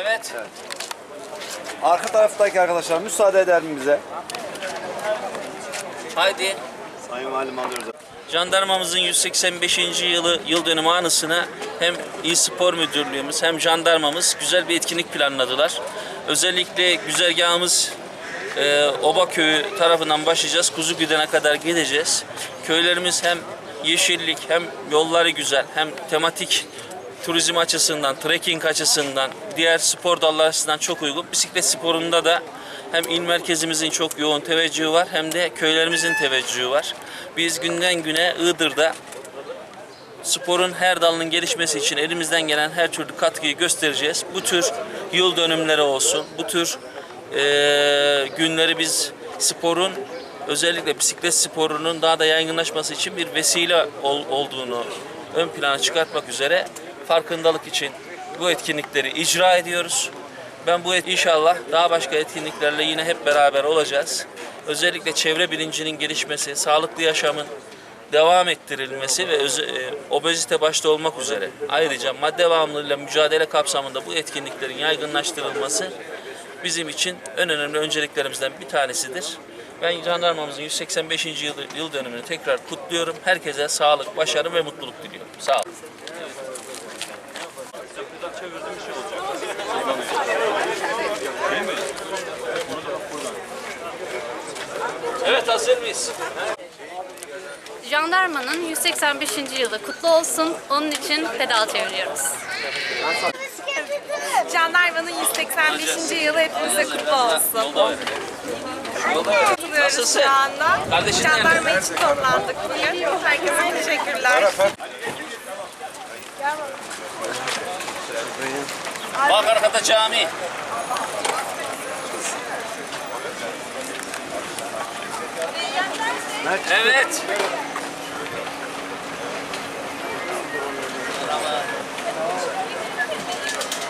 Evet. Arka taraftaki arkadaşlar müsaade eder mi bize? Haydi. Sayın Valim alıyoruz. Jandarmamızın 185. yılı yıl dönümü anısına hem İl Spor Müdürlüğümüz hem jandarmamız güzel bir etkinlik planladılar. Özellikle güzergahımız e, Oba Köyü tarafından başlayacağız. Kuzugüden'e kadar gideceğiz. Köylerimiz hem yeşillik hem yolları güzel hem tematik turizm açısından, trekking açısından, diğer spor dalları açısından çok uygun. Bisiklet sporunda da hem il merkezimizin çok yoğun teveccühü var hem de köylerimizin teveccühü var. Biz günden güne Iğdır'da sporun her dalının gelişmesi için elimizden gelen her türlü katkıyı göstereceğiz. Bu tür yıl dönümleri olsun, bu tür eee, günleri biz sporun özellikle bisiklet sporunun daha da yaygınlaşması için bir vesile ol- olduğunu ön plana çıkartmak üzere farkındalık için bu etkinlikleri icra ediyoruz. Ben bu et, inşallah daha başka etkinliklerle yine hep beraber olacağız. Özellikle çevre bilincinin gelişmesi, sağlıklı yaşamın devam ettirilmesi ve öz- e, obezite başta olmak üzere ayrıca madde bağımlılığıyla mücadele kapsamında bu etkinliklerin yaygınlaştırılması bizim için en önemli önceliklerimizden bir tanesidir. Ben jandarmamızın 185. yıl, yıl dönümünü tekrar kutluyorum. Herkese sağlık, başarı ve mutluluk diliyorum. Sağ olun. Evet hazır mıyız? Jandarmanın 185. yılı kutlu olsun. Onun için pedal çeviriyoruz. Jandarmanın 185. yılı hepimize kutlu olsun. Kutluyoruz Nasılsın? şu anda. Kardeşin Jandarma nerede? için toplandık bugün. Herkese teşekkürler. Bak arkada cami. Evet.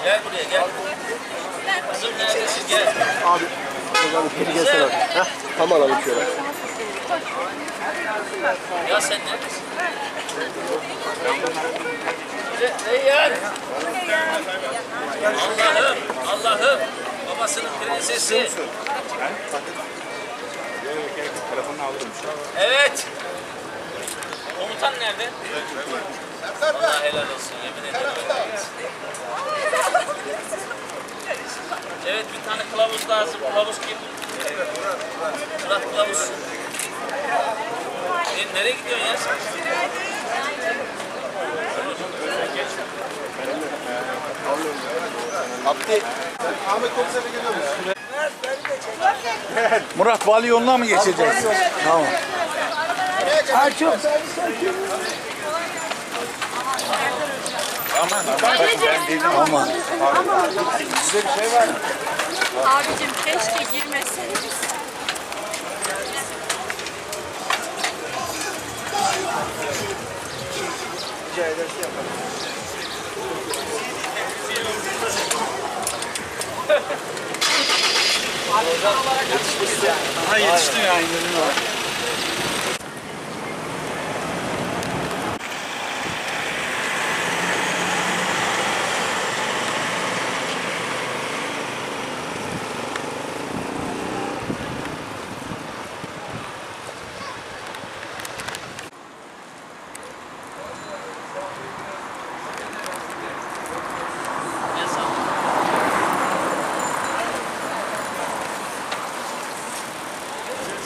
Gel buraya gel. Kızım neredesin gel. Abi, buradan geri gelsene. Heh, tam alalım şöyle. Ya sen neredesin? Reyyan. Allah'ım, Allah'ım. Babasının prensesi. Evet. Komutan nerede? Allah helal olsun yemin ederim. Evet bir tane kılavuz lazım. Kılavuz kim? Murat kılavuz. E, nereye gidiyorsun ya sen? Abdi. Murat Vali yoluna mı geçeceğiz? Tamam. Aman. Abicim keşke girmeseydiniz. Ha yetiştim yani. Ne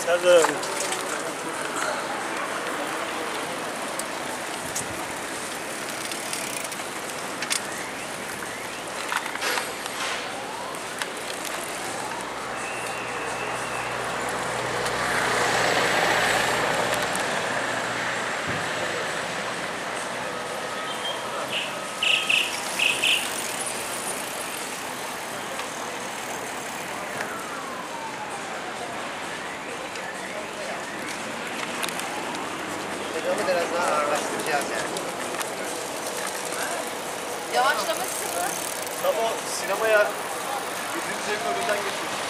但是。Biraz daha ağırlaştıracağız yani. Yavaşlaması mı? Ama sinemaya bildiğimiz evin önünden geçiyoruz.